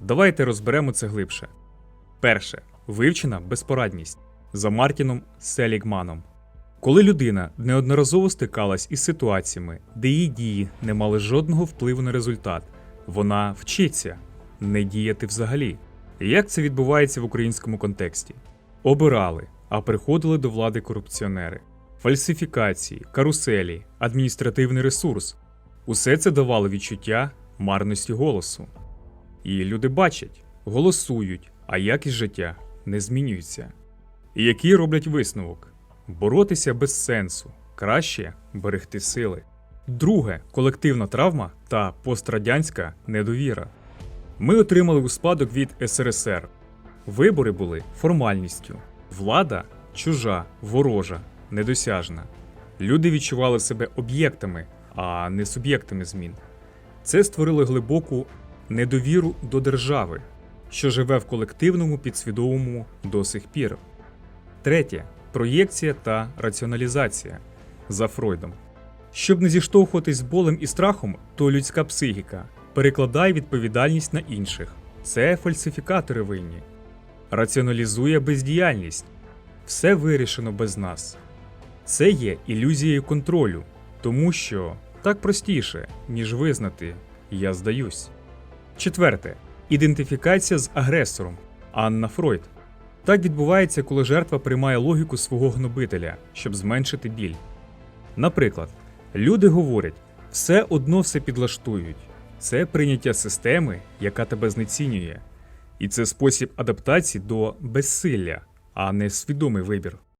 Давайте розберемо це глибше. Перше вивчена безпорадність за Мартіном Селігманом. Коли людина неодноразово стикалась із ситуаціями, де її дії не мали жодного впливу на результат, вона вчиться не діяти взагалі. Як це відбувається в українському контексті? Обирали, а приходили до влади корупціонери, фальсифікації, каруселі, адміністративний ресурс. Усе це давало відчуття марності голосу. І люди бачать, голосують, а якість життя не змінюється. І який роблять висновок? Боротися без сенсу, краще берегти сили. Друге колективна травма та пострадянська недовіра. Ми отримали у спадок від СРСР. Вибори були формальністю, влада чужа, ворожа, недосяжна. Люди відчували себе об'єктами, а не суб'єктами змін. Це створило глибоку недовіру до держави, що живе в колективному підсвідомому до сих пір. Третє проєкція та раціоналізація за Фройдом. Щоб не зіштовхуватись з болем і страхом, то людська психіка перекладає відповідальність на інших. Це фальсифікатори винні. Раціоналізує бездіяльність. Все вирішено без нас. Це є ілюзією контролю, тому що так простіше, ніж визнати я здаюсь. Четверте ідентифікація з агресором Анна Фройд. Так відбувається, коли жертва приймає логіку свого гнобителя, щоб зменшити біль. Наприклад, люди говорять, все одно все підлаштують. Це прийняття системи, яка тебе знецінює. І це спосіб адаптації до безсилля, а не свідомий вибір.